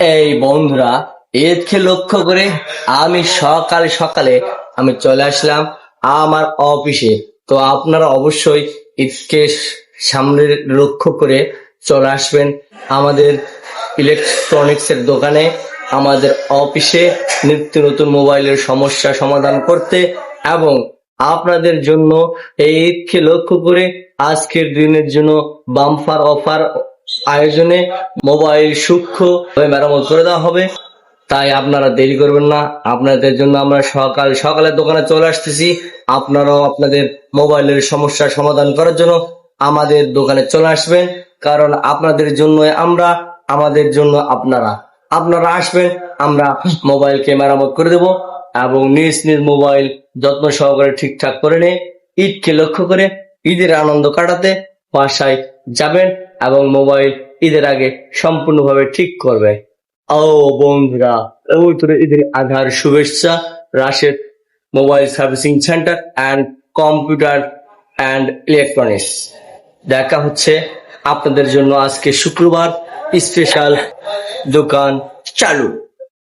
এই বন্ধুরা ঈদকে লক্ষ্য করে আমি সকালে সকালে আমি চলে আসলাম আমার অফিসে। তো আপনারা অবশ্যই ঈদকে সামনে লক্ষ্য করে চলে আসবেন আমাদের ইলেকট্রনিক্স এর দোকানে, আমাদের অফিসে নিত্য নতুন মোবাইলের সমস্যা সমাধান করতে এবং আপনাদের জন্য এই ঈদকে লক্ষ্য করে আজকের দিনের জন্য বাম্পার অফার আয়োজনে মোবাইল সূক্ষ্ম মেরামত করে দেওয়া হবে। তাই আপনারা দেরি করবেন না। আপনাদের জন্য আমরা সকাল সকালে দোকানে চলে আসতেছি। আপনারাও আপনাদের মোবাইলের সমস্যার সমাধান করার জন্য আমাদের দোকানে চলে আসবেন। কারণ আপনাদের জন্য আমরা, আমাদের জন্য আপনারা। আপনারা আসবেন, আমরা মোবাইলকে মেরামত করে দেব এবং নিজ নিজ মোবাইল যত্ন সহকারে ঠিকঠাক করে নিয়ে ঈদকে লক্ষ্য করে ঈদের আনন্দ কাটাতে বাসায় যাবেন এবং মোবাইল ঈদের আগে সম্পূর্ণভাবে ঠিক করবে ও বন্ধুরা ওই তোর ঈদের আধার শুভেচ্ছা, Rashed mobile servicing centre and computer and electronics. দেখা হচ্ছে আপনাদের জন্য আজকে শুক্রবার স্পেশাল দোকান চালু।